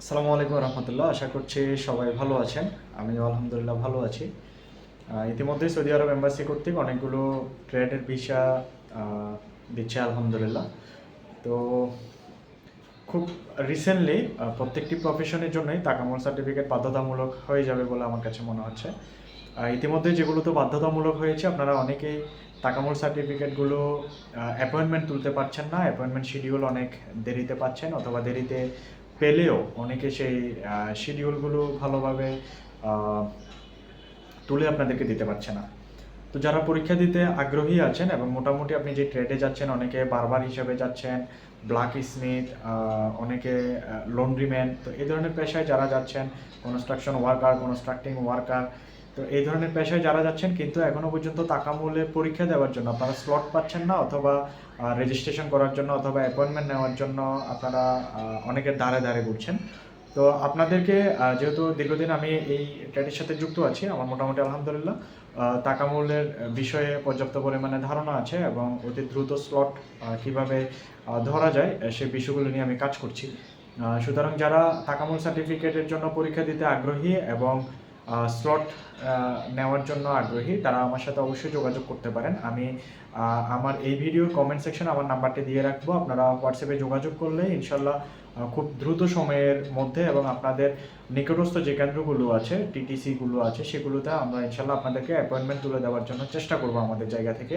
আসসালামু আলাইকুম রহমতুল্লাহ, আশা করছি সবাই ভালো আছেন। আমিও আলহামদুলিল্লাহ ভালো আছি। ইতিমধ্যে সৌদি আরব এম্বাসি কর্তৃক অনেকগুলো ট্রেডের ভিসা দিচ্ছে আলহামদুলিল্লাহ। তো খুব রিসেন্টলি প্রত্যেকটি প্রফেশনের জন্যই তাকামল সার্টিফিকেট বাধ্যতামূলক হয়ে যাবে বলে আমার কাছে মনে হচ্ছে। ইতিমধ্যে যেগুলো তো বাধ্যতামূলক হয়েছে, আপনারা অনেকেই তাকামল সার্টিফিকেটগুলো অ্যাপয়েন্টমেন্ট তুলতে পারছেন না। অ্যাপয়েন্টমেন্ট শিডিউল অনেক দেরিতে পাচ্ছেন, অথবা দেরিতে পেলেও অনেকে সেই শিডিউলগুলো ভালোভাবে তুলে আপনাদেরকে দিতে পারছে না। তো যারা পরীক্ষা দিতে আগ্রহী আছেন এবং মোটামুটি আপনি যে ট্রেডে যাচ্ছেন, অনেকে বারবার হিসেবে যাচ্ছেন ব্ল্যাক স্মিথ অনেকে লন্ড্রিম্যান তো এই ধরনের পেশায় যারা যাচ্ছেন কনস্ট্রাকশন ওয়ার্কার কনস্ট্রাক্টিং ওয়ার্কার তো এই ধরনের পেশায় যারা যাচ্ছেন কিন্তু এখনও পর্যন্ত তাকামূলে পরীক্ষা দেওয়ার জন্য আপনারা স্লট পাচ্ছেন না অথবা রেজিস্ট্রেশন করার জন্য অথবা অ্যাপয়েন্টমেন্ট নেওয়ার জন্য আপনারা অনেকের ধারে ধারে ঘুরছেন। তো আপনাদেরকে যেহেতু দীর্ঘদিন আমি এই ট্রেডের সাথে যুক্ত আছি আমার মোটামুটি আলহামদুলিল্লাহ আহ, টাকামূল্যের বিষয়ে পর্যাপ্ত পরিমাণে ধারণা আছে এবং অতি দ্রুত স্লট কীভাবে ধরা যায় সেই বিষয়গুলো নিয়ে আমি কাজ করছি। সুতরাং যারা টাকামূল সার্টিফিকেটের জন্য পরীক্ষা দিতে আগ্রহী এবং স্লট নেওয়ার জন্য আগ্রহী, তারা আমার সাথে অবশ্যই যোগাযোগ করতে পারেন। আমি আমার এই ভিডিওর কমেন্ট সেকশনে আমার নাম্বারটি দিয়ে রাখব। আপনারা হোয়াটসঅ্যাপে যোগাযোগ করলে ইনশাল্লাহ খুব দ্রুত সময়ের মধ্যে এবং আপনাদের নিকটস্থ যে কেন্দ্রগুলো আছে টিটিসিগুলো আছে, সেগুলোতে আমরা ইনশাল্লাহ আপনাদেরকে অ্যাপয়েন্টমেন্ট তুলে দেওয়ার জন্য চেষ্টা করব আমাদের জায়গা থেকে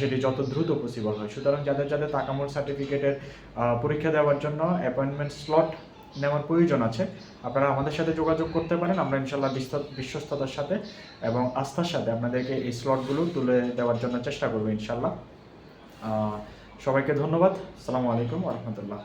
সেটি যত দ্রুত পসিবল হয়। সুতরাং যাদের যাদের তাকামুল সার্টিফিকেটের পরীক্ষা দেওয়ার জন্য অ্যাপয়েন্টমেন্ট স্লট নেওয়ার প্রয়োজন আছে। আপনারা আমাদের সাথে যোগাযোগ করতে পারেন। আমরা ইনশাল্লাহ বিশ্বস্ততার সাথে এবং আস্থার সাথে আপনাদেরকে এই স্লটগুলো তুলে দেওয়ার জন্য চেষ্টা করব ইনশাল্লাহ সবাইকে ধন্যবাদ। সালামু আলাইকুম রহমতুল্লাহ।